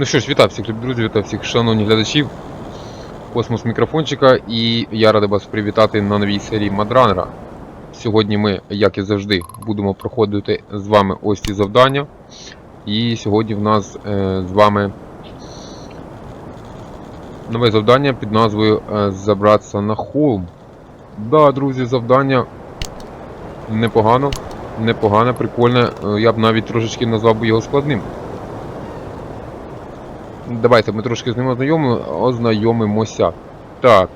Ну що ж, вітаю всіх друзі, вітаю всіх шановні глядачів Космос мікрофончика і я радий вас привітати на новій серії Мадранера. Сьогодні ми, як і завжди, будемо проходити з вами ось ці завдання. І сьогодні в нас е, з вами нове завдання під назвою е, Забратися на холм. Да, друзі, завдання непогано, непогане, прикольне. Е, Я б навіть трошечки назвав би його складним. Давайте мы трошки с ним ознайомимо, ознайомимося. Так.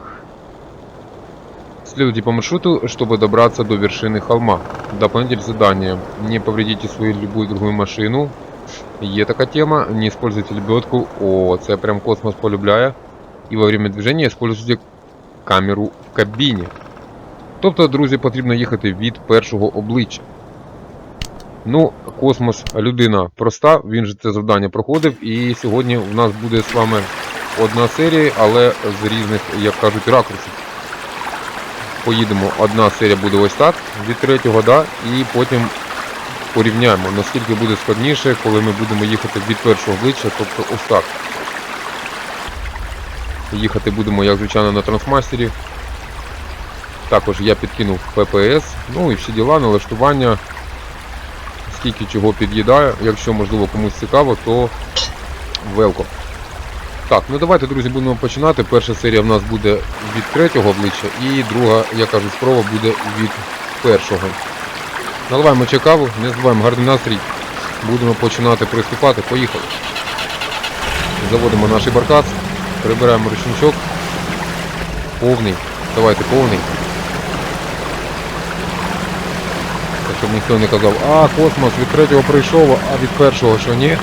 Следуйте по маршруту, чтобы добраться до вершины холма. Дополнитель задания. Не повредите свою любую другую машину. Є така тема. Не используйте лебедку. О, це прям космос полюбляє. І во время движения используйте камеру в кабіні. Тобто, друзі, потрібно їхати від першого обличчя. Ну, космос, людина проста, він же це завдання проходив, і сьогодні в нас буде з вами одна серія, але з різних, як кажуть, ракурсів. Поїдемо, одна серія буде ось так, від третього, да, і потім порівняємо, наскільки буде складніше, коли ми будемо їхати від першого обличчя, тобто ось так. Їхати будемо, як звичайно, на трансмастері. Також я підкинув ППС, ну і всі діла, налаштування скільки чого під'їдає. Якщо можливо комусь цікаво, то велко. Так, ну давайте, друзі, будемо починати. Перша серія в нас буде від третього обличчя і друга, я кажу, спроба буде від першого. Наливаємо чекаву, не забуваємо гарний настрій. Будемо починати приступати. Поїхали. Заводимо наш баркас, прибираємо ручничок. Повний. Давайте повний. Так, щоб ніхто не казав, а космос від третього прийшов, а від першого що ні.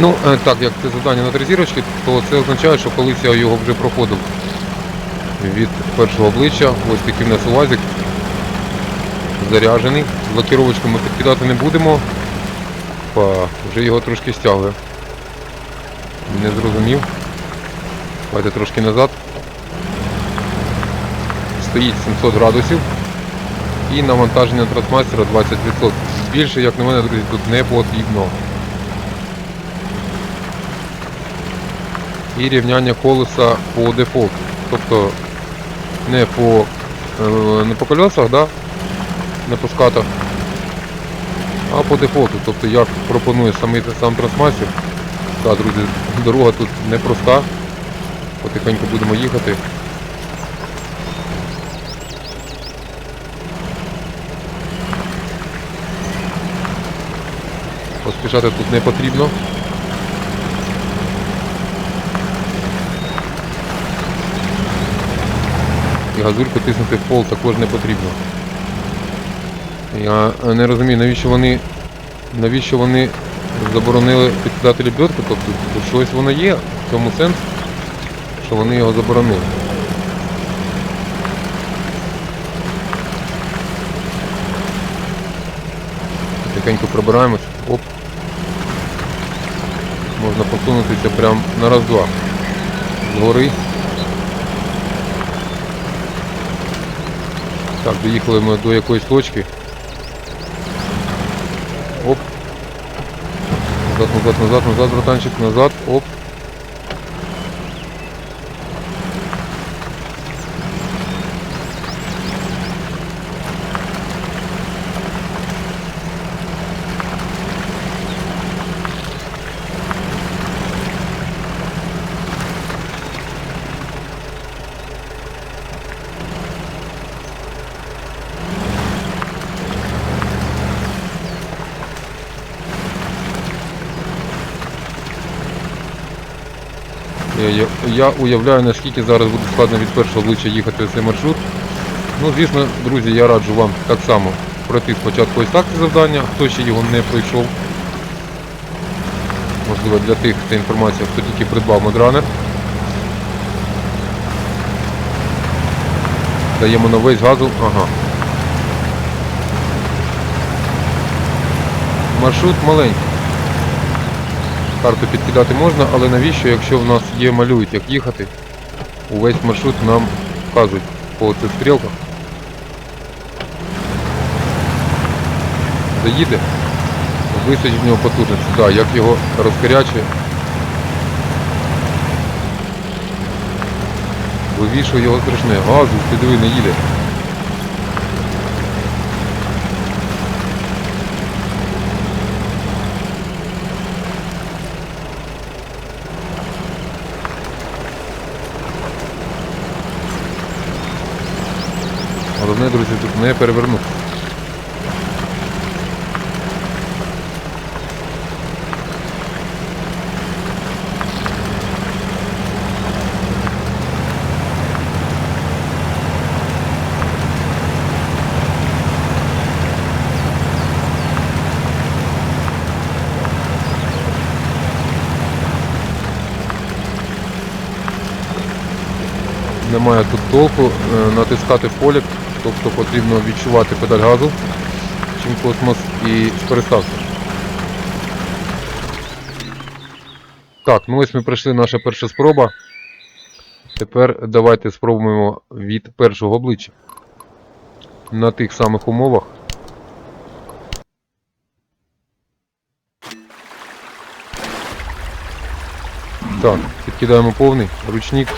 Ну, е, так, як це завдання на три зірочки, то це означає, що колись я його вже проходив від першого обличчя. Ось такий в нас УАЗик заряджений. Блокіровочку ми підкидати не будемо. Па, вже його трошки стягує. Не зрозумів. Давайте трошки назад. Стоїть 700 градусів і навантаження трансмастера 20%. Більше, як на мене, друзі, тут не потрібно. І рівняння колеса по дефолту. Тобто не по, е, не по колесах, да? не по скатах, а по дефолту. Тобто як пропонує самий сам трансмастер. Так, друзі, дорога тут непроста. Потихеньку будемо їхати. Поспішати тут не потрібно. І газульку тиснути в пол також не потрібно. Я не розумію, навіщо вони навіщо вони заборонили підкидати лебедку, тобто щось воно є, в цьому сенс, що вони його заборонили. Тихенько пробираємось. Оп. Можна посунутися прям на раз-два. Згори. Так, доїхали ми до якоїсь точки. Оп. Назад, назад, назад, назад, братанчик, назад, оп. Я, я, я уявляю, наскільки зараз буде складно від першого обличчя їхати цей маршрут. Ну, звісно, друзі, я раджу вам так само пройти спочатку ось так це завдання, хто ще його не пройшов. Можливо, для тих це інформація, хто тільки придбав модранер. Даємо на весь газу. Ага. Маршрут маленький. Карту підкидати можна, але навіщо, якщо в нас є малюють, як їхати, увесь маршрут нам вказують по цих стрілках. Заїде. Вистачить в нього потужності. Так, як його розкарячує. Вивішує його страшне. Газу, ти диви, не їде. Не перевернути. Немає тут толку е, натискати полік, тобто потрібно відчувати педаль газу, чим космос і скористався. Так, ну ось ми пройшли наша перша спроба. Тепер давайте спробуємо від першого обличчя. На тих самих умовах. Так, підкидаємо повний ручник.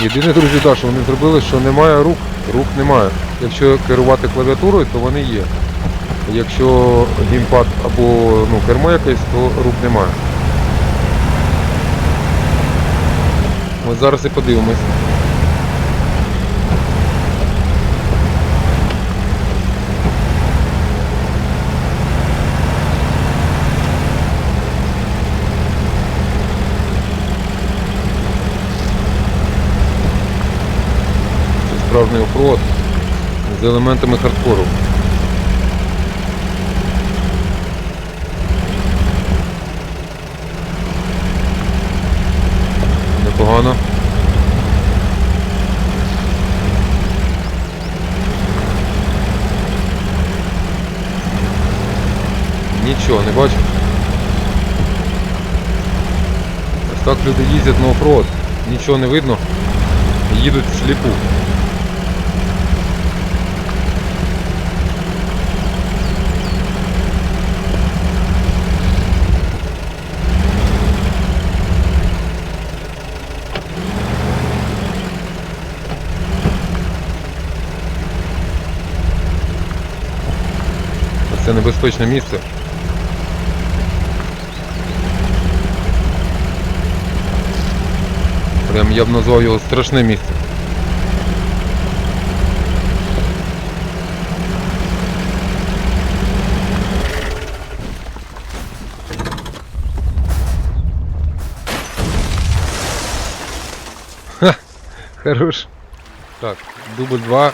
Єдине, друзі, да, що вони зробили, що немає рук, рук немає. Якщо керувати клавіатурою, то вони є. Якщо гімпад або ну, кермо якесь, то рук немає. Ми зараз і подивимось. Справжній оффроуд з елементами хардкору. Непогано. Нічого, не бачу. Ось так люди їздять на оффроуд. Нічого не видно. Їдуть сліпу. Це небезпечне місце. Прям я б назвав його страшне місце. Хорош. Так, дубль 2.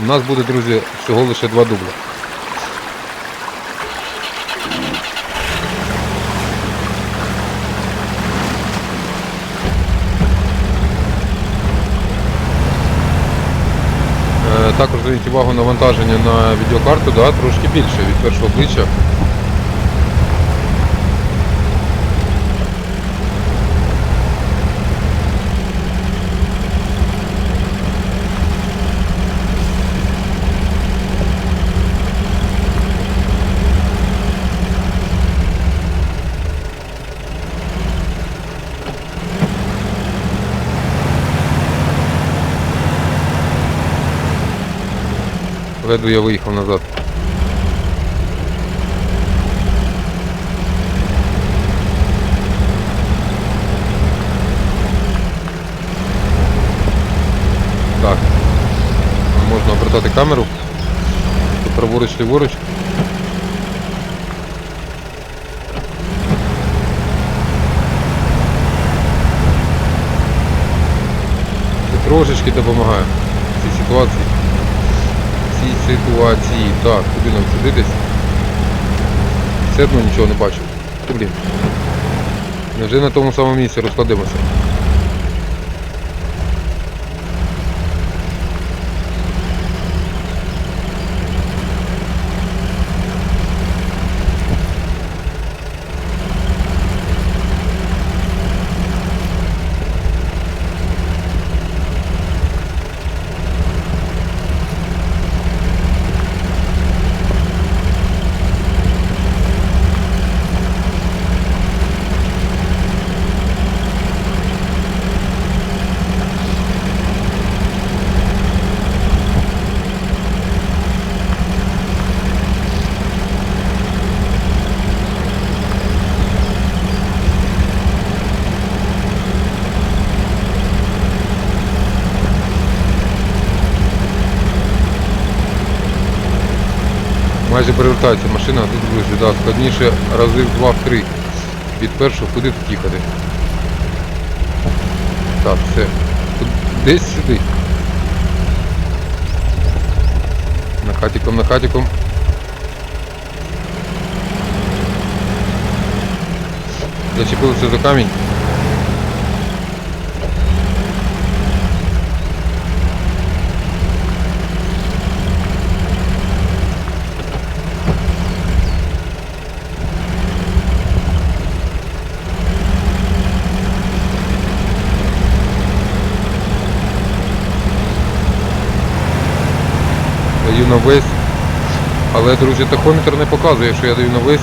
У нас буде, друзі, всього лише два дубля. Е, Також зверніть увагу навантаження на відеокарту, да, трошки більше від першого обличчя. Ледве я виїхав назад. Так. Можна обертати камеру. Тут праворуч ліворуч. Трошечки допомагає в цій ситуації цій ситуації. Так, куди нам сюди десь? Все одно нічого не бачу. Блін. Вже на тому самому місці розкладемося? Майже перевертається машина, тут друзі, да, складніше рази в два-три. Від першого куди тут їхати? Так, все. Тут десь сюди. Накатиком, накатиком. Зачепився за камінь. Даю на весь. Але, друзі, тахометр не показує, що я даю на весь.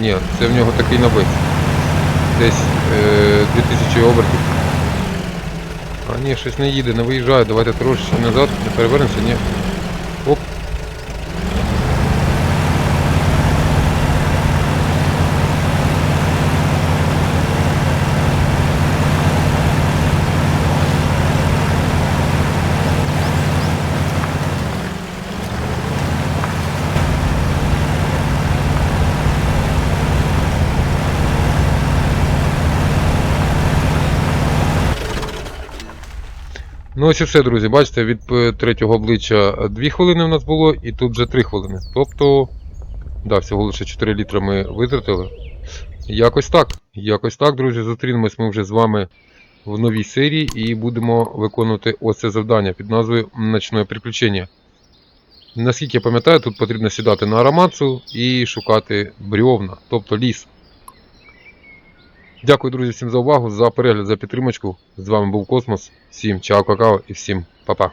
Ні, це в нього такий на весь. Десь е, 2000 обертів. А ні, щось не їде, не виїжджає. Давайте трошечки назад, не перевернемося, ні. Оп. Ну ось і все, друзі. Бачите, від е, третього обличчя 2 хвилини в нас було, і тут вже 3 хвилини. Тобто, да, всього лише 4 літра ми витратили. Якось так. Якось так, друзі. Зустрінемось ми вже з вами в новій серії і будемо виконувати ось це завдання під назвою Ночне приключення. Наскільки я пам'ятаю, тут потрібно сідати на аромацу і шукати брьовна, тобто ліс. Дякую, друзі, всім за увагу, за перегляд, за підтримочку. З вами був Космос. Всім чао, какао і всім па-па.